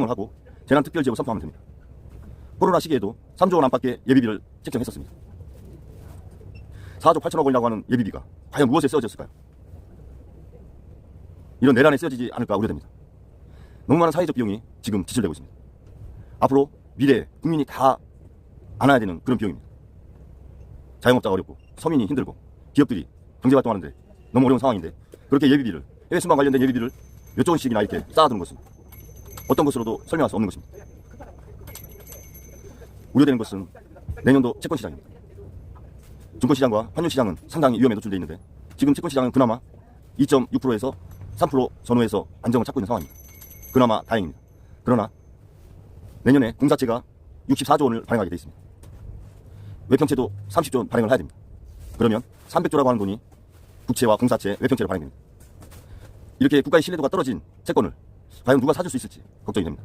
을 하고 재난특별지역을 선포하면 됩니다. 코로나 시기에도 3조 원 안팎의 예비비를 책정했었습니다. 4조 8천억 원이라고 하는 예비비가 과연 무엇에 쓰여졌을까요? 이런 내란에 쓰여지지 않을까 우려됩니다. 너무 많은 사회적 비용이 지금 지출되고 있습니다. 앞으로 미래에 국민이 다 안아야 되는 그런 비용입니다. 자영업자가 어렵고 서민이 힘들고 기업들이 경제활동하는데 너무 어려운 상황인데 그렇게 예비비를 해외 순방 관련된 예비비를 몇 조 원씩이나 이렇게 쌓아두는 것은 어떤 것으로도 설명할 수 없는 것입니다. 우려되는 것은 내년도 채권 시장입니다. 증권 시장과 환율 시장은 상당히 위험에 노출되어 있는데 지금 채권 시장은 그나마 2.6%에서 3% 전후에서 안정을 찾고 있는 상황입니다. 그나마 다행입니다. 그러나 내년에 공사채가 64조 원을 발행하게 되어 있습니다. 외평채도 30조 원 발행을 해야 됩니다. 그러면 300조라고 하는 돈이 국채와 공사채, 외평채를 발행됩니다. 이렇게 국가의 신뢰도가 떨어진 채권을 과연 누가 사줄 수 있을지 걱정이 됩니다.